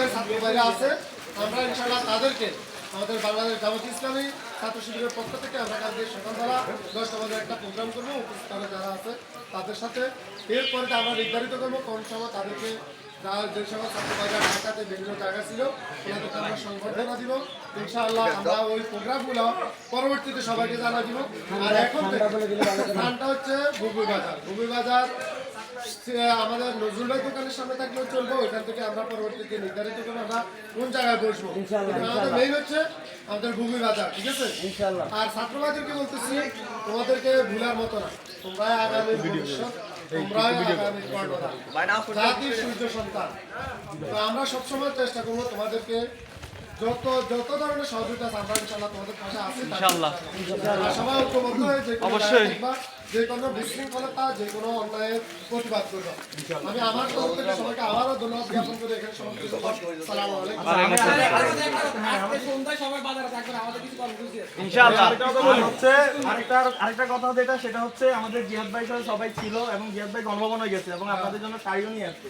যে ছাত্র ভাইরা আছে। আমরা ইনশাআল্লাহ তাদেরকে আমাদের বাংলাদেশ জামাত ইসলামী ছাত্র শিবিরের পক্ষ থেকে আমরা কালকে সকালবেলা দশটা বাজে একটা প্রোগ্রাম করব। উপস্থিত যারা আছে তাদের সাথে। এরপরে আমরা নির্ধারিত করব কোন সময় তাদেরকে যে সকল ছাত্র ভাইরা ঢাকাতে বিভিন্ন জায়গা ছিল ওনাদেরকে আমরা সংবর্ধনা দিব। ইনশাআল্লাহ আমরা ওই প্রোগ্রামগুলো পরবর্তীতে সবাইকে জানা দিব। আর এখন হচ্ছে বুবুই বাজার। বুবুই বাজার আমাদের নজরুল ভাই দোকানের সামনে থাকলেও চলবে ওইখান থেকে আমরা পরবর্তীতে নির্ধারিত করে আমরা কোন জায়গায় বসবো। আমাদের মেইন হচ্ছে আমাদের ভূমি বাজার ঠিক আছে? আর ছাত্রবাদেরকে বলতেছি? তোমাদেরকে ভুলার মতো না। তোমরাই আগামী ভবিষ্যৎ জাতির সূর্য সন্তান। তো আমরা সবসময় চেষ্টা করব তোমাদেরকে যত যত ধরনের সহযোগিতা আমরা ইনশাল্লাহ তোমাদের পাশে আছি। ইনশাআল্লাহ। আর সবাই ঐক্যবদ্ধ হয়ে যে কোনো অবশ্যই। যে কোনো বিশৃঙ্খলতা যে কোনো অন্যায়ের প্রতিবাদ করব। আমি আমার তরফ থেকে সবাইকে আবারও ধন্যবাদ জ্ঞাপন করে এখানে সমাপ্ত করব সালাম আলাইকুম। ইনশাআল্লাহ। আর হচ্ছে আরেকটা আরেকটা কথা যেটা সেটা হচ্ছে আমাদের জিয়াদ ভাই সহ সবাই ছিল এবং জিয়াদ ভাই গণভবন হয়ে গেছে এবং আপনাদের জন্য শাড়িও নিয়ে আসছে